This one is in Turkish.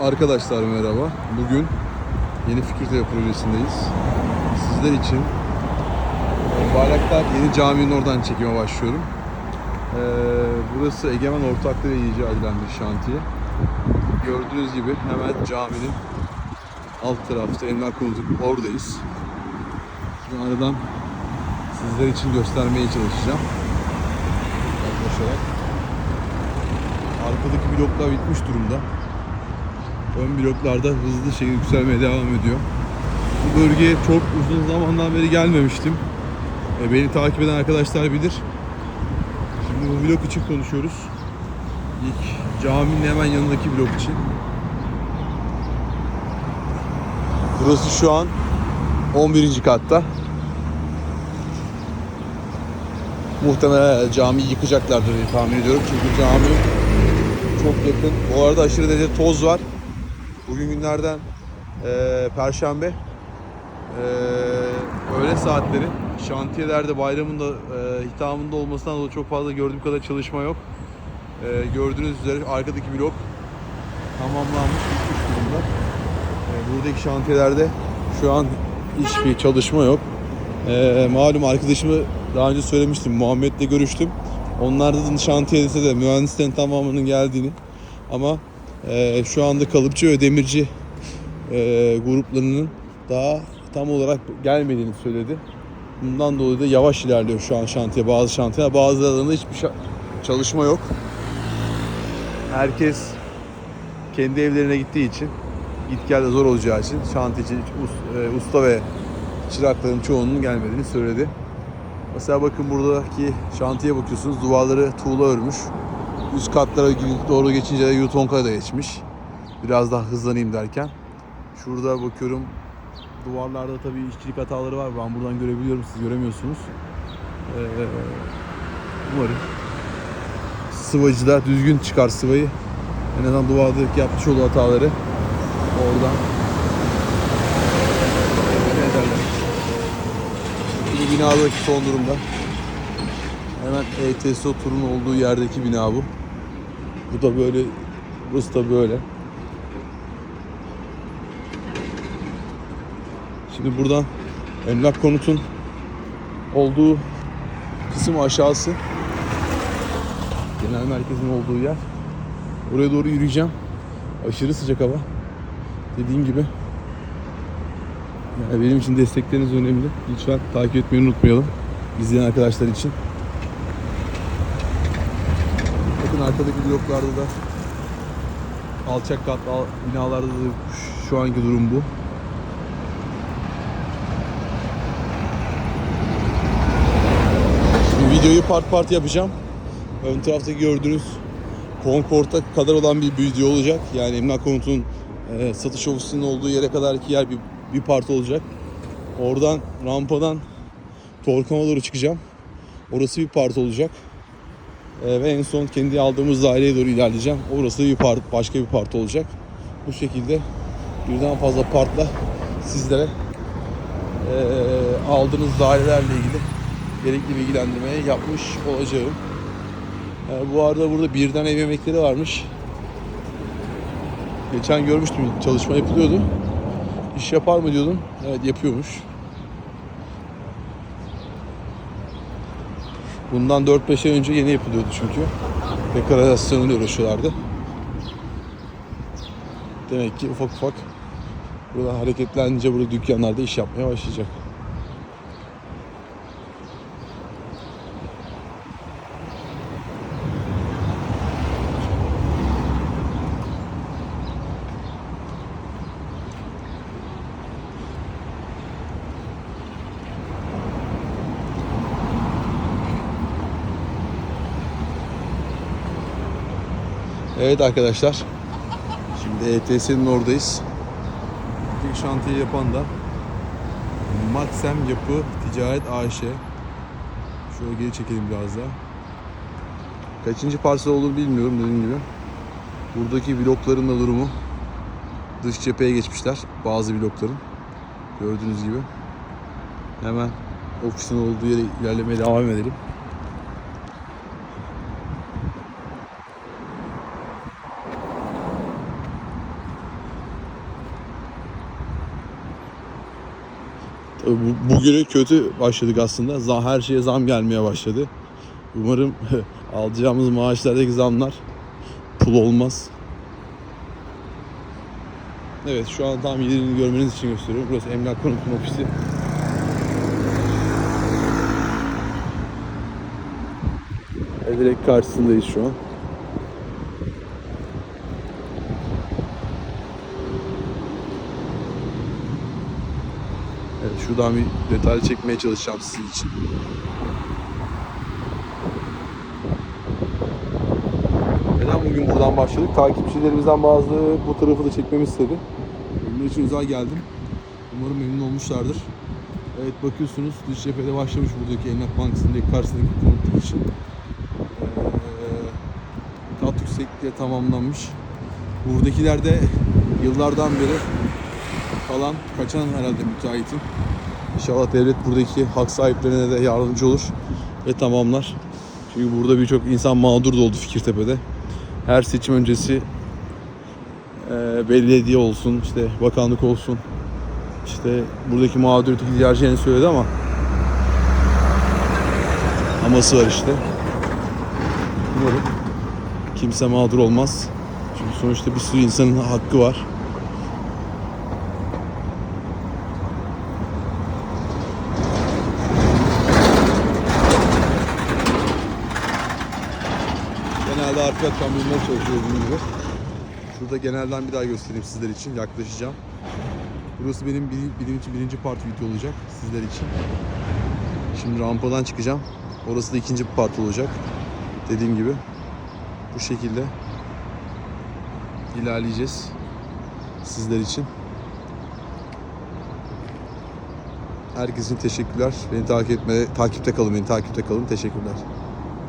Arkadaşlar merhaba. Bugün Yeni Fikirtepe projesindeyiz. Sizler için Bayraktar Yeni Cami'nin oradan çekime başlıyorum. Ee, burası Egemen Ortaklığı icra edilen bir şantiye. Gördüğünüz gibi hemen caminin alt tarafta Emlak Konutu oradayız. Şimdi aradan sizler için göstermeye çalışacağım. Yaklaşarak. Arkadaki bloklar bitmiş durumda. Ön bloklarda hızlı şekilde yükselmeye devam ediyor. Bu bölgeye çok uzun zamandan beri gelmemiştim. E, beni takip eden arkadaşlar bilir. Şimdi bu blok için konuşuyoruz. İlk caminin hemen yanındaki blok için. Burası şu an 11. katta. Muhtemelen camiyi yıkacaklardır diye tahmin ediyorum. Çünkü cami çok yakın. Bu arada aşırı derece toz var. Bugün günlerden eee Perşembe. Eee öğle saatleri. Şantiyelerde bayramın da eee hitamında olmasından dolayı çok fazla gördüğüm kadar çalışma yok. Eee, gördüğünüz üzere arkadaki blok tamamlanmış, bitmiş durumda. Eee, buradaki şantiyelerde şu an hiçbir çalışma yok. Eee, malum arkadaşımı daha önce söylemiştim. Muhammed'le görüştüm. Onlar da şantiyede de mühendislerin tamamının geldiğini ama eee, şu anda kalıpçı ve demirci eee, gruplarının daha tam olarak gelmediğini söyledi. Bundan dolayı da yavaş ilerliyor şu an şantiye. Bazı şantiyeler bazılarında hiçbir çalışma yok. Herkes kendi evlerine gittiği için git gel de zor olacağı için şantiyeci e, usta ve çırakların çoğunun gelmediğini söyledi. Mesela bakın buradaki şantiye bakıyorsunuz duvarları tuğla örmüş. Üst katlara doğru geçince de yutonka da geçmiş. Biraz daha hızlanayım derken. Şurada bakıyorum duvarlarda tabii işçilik hataları var. Ben buradan görebiliyorum siz göremiyorsunuz. Ee, umarım sıvacıda düzgün çıkar sıvayı. En azından duvardaki yapmış olduğu hataları oradan? Bu binadaki son durumda. Hemen ETSO turun olduğu yerdeki bina bu. Bu da böyle, burası da böyle. Şimdi buradan emlak konutun olduğu kısım aşağısı. Genel merkezin olduğu yer. Oraya doğru yürüyeceğim. Aşırı sıcak hava. Dediğim gibi. Yani benim için destekleriniz önemli. Lütfen takip etmeyi unutmayalım. İzleyen arkadaşlar için. Bakın arkadaki bloklarda da alçak kat al- binalarda da şu anki durum bu. Şimdi videoyu part part yapacağım. Ön tarafta gördüğünüz Concord'a kadar olan bir video olacak. Yani emlak konutunun e, satış ofisinin olduğu yere kadarki yer bir, bir part olacak. Oradan rampadan Torkam'a doğru çıkacağım. Orası bir part olacak. E, ve en son kendi aldığımız daireye doğru ilerleyeceğim. Orası bir part, başka bir part olacak. Bu şekilde birden fazla partla sizlere e, aldığınız dairelerle ilgili gerekli bilgilendirmeyi yapmış olacağım. E, bu arada burada birden ev yemekleri varmış. Geçen görmüştüm çalışma yapılıyordu. İş yapar mı diyordum. Evet yapıyormuş. Bundan 4-5 ay önce yeni yapılıyordu çünkü. Dekorasyonuyla uğraşıyorlardı. Demek ki ufak ufak burada hareketlenince burada dükkanlarda iş yapmaya başlayacak. Evet arkadaşlar. Şimdi ETS'nin oradayız. Bir şantiye yapan da Maksem Yapı Ticaret AŞ. Şöyle geri çekelim biraz daha. Kaçıncı parsel olduğunu bilmiyorum dediğim gibi. Buradaki blokların da durumu dış cepheye geçmişler bazı blokların. Gördüğünüz gibi. Hemen ofisin olduğu yere ilerlemeye devam edelim. Bu- bugünü kötü başladık aslında. Her şeye zam gelmeye başladı. Umarım alacağımız maaşlardaki zamlar pul olmaz. Evet şu an tam yerini görmeniz için gösteriyorum. Burası emlak konutum ofisi. Direkt karşısındayız şu an. Evet, şuradan bir detaylı çekmeye çalışacağım sizin için. Neden bugün buradan başladık? Takipçilerimizden bazıları bu tarafı da çekmemi istedi. Bunun için özel geldim. Umarım memnun olmuşlardır. Evet bakıyorsunuz dış cephede başlamış buradaki Emlak Bankası'ndaki karşısındaki konut için. Ee, kat yüksekliğe tamamlanmış. Buradakiler de yıllardan beri kalan, kaçan herhalde müteahhitin. İnşallah devlet buradaki hak sahiplerine de yardımcı olur ve tamamlar. Çünkü burada birçok insan mağdur da oldu Fikirtepe'de. Her seçim öncesi e, belediye olsun, işte bakanlık olsun, işte buradaki mağduriyeti gidereceğini söyledi ama aması var işte. Umarım kimse mağdur olmaz. Çünkü sonuçta bir sürü insanın hakkı var. Genelde arka kamyonlar çalışıyor bunun gibi. Şurada genelden bir daha göstereyim sizler için. Yaklaşacağım. Burası benim bir, birinci, birinci part video olacak sizler için. Şimdi rampadan çıkacağım. Orası da ikinci part olacak. Dediğim gibi. Bu şekilde ilerleyeceğiz. Sizler için. Herkesin teşekkürler. Beni takip etmeye, takipte kalın, beni takipte kalın. Teşekkürler.